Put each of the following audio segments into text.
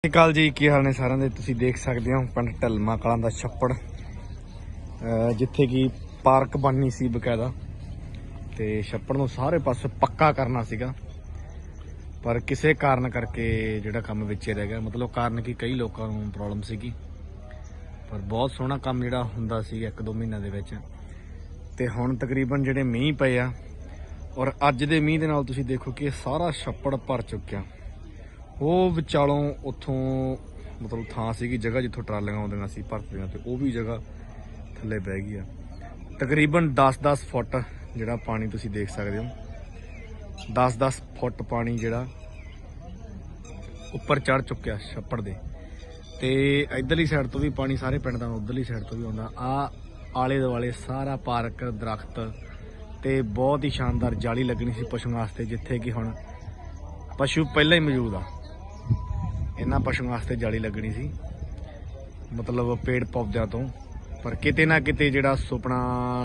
ਸਤਿ ਸ਼੍ਰੀ ਅਕਾਲ ਜੀ, ਕੀ ਹਾਲ ਨੇ ਸਾਰਿਆਂ ਦੇ? ਤੁਸੀਂ ਦੇਖ ਸਕਦੇ ਹੋ ਪਿੰਡ ਢਲਮਾ ਕਲਾਂ ਦਾ ਛੱਪੜ ਜਿੱਥੇ ਕਿ ਪਾਰਕ ਬਣਨੀ ਸੀ ਬਕਾਇਦਾ। ਤੇ ਛੱਪੜ ਨੂੰ ਸਾਰੇ ਪਾਸੇ ਪੱਕਾ ਕਰਨਾ ਸੀਗਾ। ਪਰ ਕਿਸੇ ਕਾਰਨ ਕਰਕੇ ਜਿਹੜਾ ਕੰਮ ਵਿੱਚ ਰਹਿ ਗਿਆ। ਮਤਲਬ ਕਾਰਨ ਕਿ ਕਈ ਲੋਕਾਂ ਨੂੰ ਪ੍ਰੋਬਲਮ ਸੀਗੀ। ਪਰ ਬਹੁਤ ਸੋਹਣਾ ਕੰਮ ਜਿਹੜਾ ਹੁੰਦਾ ਸੀ ਇੱਕ ਦੋ ਮਹੀਨਿਆਂ ਦੇ ਵਿੱਚ। ਤੇ ਹੁਣ ਤਕਰੀਬਨ ਜਿਹੜੇ ਮੀਂਹ ਪਏ ਆ, ਔਰ ਅੱਜ ਦੇ ਮੀਂਹ ਦੇ ਨਾਲ ਤੁਸੀਂ ਦੇਖੋ ਕਿ ਇਹ ਸਾਰਾ ਛੱਪੜ ਭਰ ਚੁੱਕਿਆ। ਉਹ ਵਿਚਾਲੋਂ ਉੱਥੋਂ ਮਤਲਬ ਥਾਂ ਸੀਗੀ, ਜਗ੍ਹਾ ਜਿੱਥੋਂ ਟਰਾਲੀਆਂ ਆਉਂਦੀਆਂ ਸੀ, ਭਰਤੀਆਂ ਤੇ, ਉਹ ਵੀ ਜਗ੍ਹਾ ਥੱਲੇ ਬਹਿ ਗਈ ਆ। ਤਕਰੀਬਨ 10-10 ਫੁੱਟ ਜਿਹੜਾ ਪਾਣੀ ਤੁਸੀਂ ਦੇਖ ਸਕਦੇ ਹੋ। 10-10 ਫੁੱਟ ਪਾਣੀ ਜਿਹੜਾ ਉੱਪਰ ਚੜ ਚੁੱਕਿਆ ਛੱਪੜ ਦੇ। ਤੇ ਇਧਰਲੀ ਸਾਈਡ ਤੋਂ ਵੀ ਪਾਣੀ ਸਾਰੇ ਪਿੰਡ ਦਾ, ਉਧਰਲੀ ਸਾਈਡ ਤੋਂ ਵੀ ਆਉਂਦਾ। ਆ ਆਲੇ ਦੁਆਲੇ ਸਾਰਾ ਪਾਰਕ, ਦਰਖਤ ਤੇ ਬਹੁਤ ਹੀ ਸ਼ਾਨਦਾਰ ਜਾਲੀ ਲੱਗਣੀ ਸੀ ਪਸ਼ੂਆਂ ਵਾਸਤੇ, ਜਿੱਥੇ ਕਿ ਹੁਣ ਪਸ਼ੂ ਪਹਿਲਾਂ ਹੀ ਮੌਜੂਦ ਆ। ਇਹਨਾਂ ਪਸ਼ੂਆਂ ਵਾਸਤੇ ਜਾਲੀ ਲੱਗਣੀ ਸੀ। ਮਤਲਬ ਪੇੜ ਪੌਦਿਆਂ ਤੋਂ। ਪਰ ਕਿਤੇ ਨਾ ਕਿਤੇ ਜਿਹੜਾ ਸੁਪਨਾ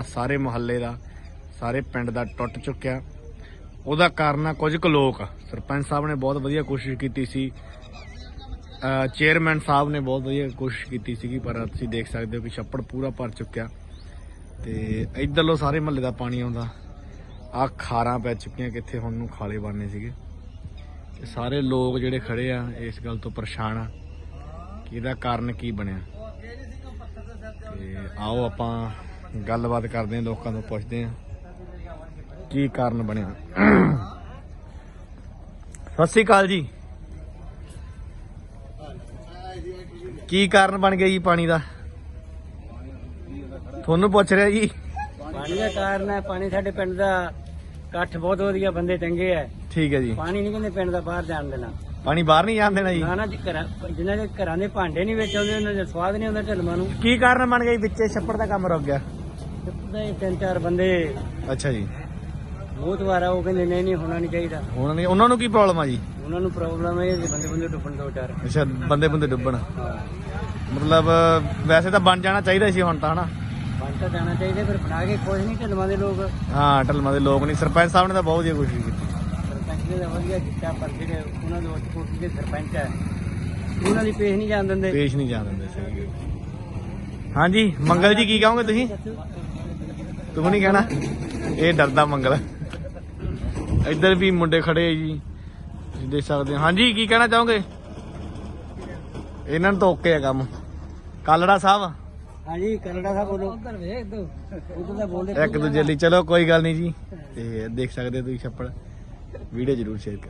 ਸਾਰੇ ਮੁਹੱਲੇ ਦਾ, ਸਾਰੇ ਪਿੰਡ ਦਾ ਟੁੱਟ ਚੁੱਕਿਆ। ਉਹਦਾ ਕਾਰਨ ਆ ਕੁਝ ਕੁ ਲੋਕ। ਸਰਪੰਚ ਸਾਹਿਬ ਨੇ ਬਹੁਤ ਵਧੀਆ ਕੋਸ਼ਿਸ਼ ਕੀਤੀ ਸੀ। ਚੇਅਰਮੈਨ ਸਾਹਿਬ ਨੇ ਬਹੁਤ ਵਧੀਆ ਕੋਸ਼ਿਸ਼ ਕੀਤੀ ਸੀਗੀ, ਪਰ ਤੁਸੀਂ ਦੇਖ ਸਕਦੇ ਹੋ ਕਿ ਛੱਪੜ ਪੂਰਾ ਭਰ ਚੁੱਕਿਆ। ਤੇ ਇਧਰਲੋਂ ਸਾਰੇ ਮਹੱਲੇ ਦਾ ਪਾਣੀ ਆਉਂਦਾ। ਆ ਖਾਰਾਂ ਪੈ ਚੁੱਕੀਆਂ ਕਿੱਥੇ ਹੁਣ ਨੂੰ ਖਾਲੇ ਬਣਨੇ ਸੀਗੇ। ਤੇ ਸਾਰੇ ਲੋਕ ਜਿਹੜੇ ਖੜੇ ਆ, ਇਸ ਗੱਲ ਤੋਂ ਪਰੇਸ਼ਾਨ ਆ ਕਿ ਇਹਦਾ ਕਾਰਨ ਕੀ ਬਣਿਆ। ਤੇ ਆਓ ਆਪਾਂ ਗੱਲਬਾਤ ਕਰਦੇ ਹਾਂ ਲੋਕਾਂ ਤੋਂ ਪੁੱਛਦੇ ਹਾਂ ਕੀ ਕਾਰਨ ਬਣਿਆ। ਸਤਿ ਸ਼੍ਰੀ ਅਕਾਲ ਜੀ। ਕੀ ਕਾਰਨ ਬਣ ਗਿਆ ਜੀ ਪਾਣੀ ਦਾ? ਤੁਹਾਨੂੰ ਪੁੱਛ ਰਿਹਾ ਜੀ। ਪਾਣੀ ਦਾ ਕਾਰਨ ਹੈ, ਪਾਣੀ ਸਾਡੇ ਪਿੰਡ ਦਾ ਇਕੱਠ ਬਹੁਤ ਵਧੀਆ, ਬੰਦੇ ਚੰਗੇ ਐ ਠੀਕ ਹੈ ਜੀ। ਪਾਣੀ ਨਹੀਂ ਕਹਿੰਦੇ ਪਿੰਡ ਦਾ ਬਾਹਰ ਜਾਣ ਦੇਣਾ। ਪਾਣੀ ਬਾਹਰ ਨਹੀਂ ਜਾਣ ਦੇਣਾ ਜੀ? ਨਾ ਨਾ ਜੀ ਘਰਾਂ ਜਿਨ੍ਹਾਂ ਦੇ ਘਰਾਂ ਦੇ ਭਾਂਡੇ ਨਹੀਂ ਵਿੱਚ ਆਉਂਦੇ ਉਹਨਾਂ ਦਾ ਸਵਾਦ ਨਹੀਂ ਆਉਂਦਾ ਢਲਮਾਂ ਨੂੰ। ਕੀ ਕਾਰਨ ਬਣ ਗਿਆ ਜੀ? ਵਿੱਚੇ ਛੱਪੜ ਦਾ ਕੰਮ ਰੁਕ ਗਿਆ। ਤੇ ਤਿੰਨ ਚਾਰ ਬੰਦੇ ਅੱਛਾ ਜੀ। ਬਹੁਤ ਵਾਰ ਆ ਉਹ ਕਹਿੰਦੇ ਨਹੀਂ ਨਹੀਂ ਹੋਣਾ ਨਹੀਂ ਚਾਹੀਦਾ। ਉਹਨਾਂ ਨੇ ਉਹਨਾਂ ਨੂੰ ਕੀ ਪ੍ਰੋਬਲਮ ਆ ਜੀ? ਉਹਨਾਂ ਨੂੰ ਪ੍ਰੋਬਲਮ ਹੈ ਕਿ ਬੰਦੇ ਬੰਦੇ ਡੁੱਬਣ ਦੋ ਚਾਰ ਅੱਛਾ ਬੰਦੇ ਬੰਦੇ ਡੁੱਬਣ। ਮਤਲਬ ਵੈਸੇ ਤਾਂ ਬਣ ਜਾਣਾ ਚਾਹੀਦਾ ਸੀ ਹੁਣ ਤਾਂ ਹਨਾ? ਬਣ ਤਾਂ ਜਾਣਾ ਚਾਹੀਦਾ ਫਿਰ ਬਣਾ ਕੇ ਖੁਸ਼ ਨਹੀਂ ਢਲਮਾਂ ਦੇ ਲੋਕ। ਹਾਂ ਢਲਮਾ ਦੇ ਲੋਕ ਨਹੀਂ। ਸਰਪੰਚ ਸਾਹਿਬ ਨੇ ਤਾਂ ਬਹੁਤ ਵਧੀਆ ਕੋਸ਼ਿਸ਼ ਕੀਤੀ। ਨੇ ਤਾਂ ਵਧੀਆ ਕੀਤਾ ਪਰ ਜਿਹੜੇ ਉਹਨਾਂ ਦੇ ਉੱਚ ਕੋਟੀ ਦੇ ਸਰਪੰਚ ਹੈ ਉਹਨਾਂ ਦੀ ਪੇਸ਼ ਨਹੀਂ ਜਾਣ ਦਿੰਦੇ। ਪੇਸ਼ ਨਹੀਂ ਜਾਣ ਦਿੰਦੇ ਸਹੀ ਗੱਲ। ਹਾਂਜੀ ਮੰਗਲ ਜੀ ਕੀ ਕਹੋਗੇ ਤੁਸੀਂ? ਤੂੰ ਨਹੀਂ ਕਹਿਣਾ? ਇਹ ਡਰਦਾ ਮੰਗਲ। ਇੱਧਰ ਵੀ ਮੁੰਡੇ ਖੜੇ ਆ ਜੀ ਤੁਸੀਂ ਦੇਖ ਸਕਦੇ ਹੋ। ਹਾਂਜੀ ਕੀ ਕਹਿਣਾ ਚਾਹੋਗੇ? ਇਹਨਾਂ ਨੂੰ ਤਾਂ ਓਕੇ ਆ ਕੰਮ। ਕਾਲੜਾ ਸਾਹਿਬ? ਹਾਂਜੀ ਕਨੜਾ ਸਾਹਿਬ ਬੋਲੋ। ਉਧਰ ਵੇਖ ਤੂੰ। ਉਧਰ ਦਾ ਬੋਲਦੇ ਇੱਕ ਦੂਜੇ ਲਈ ਚਲੋ ਕੋਈ ਗੱਲ ਨਹੀਂ ਜੀ। ਤੇ ਦੇਖ ਸਕਦੇ ਹੋ ਤੁਸੀਂ ਛੱਪੜ। वीडियो जरूर शेयर करें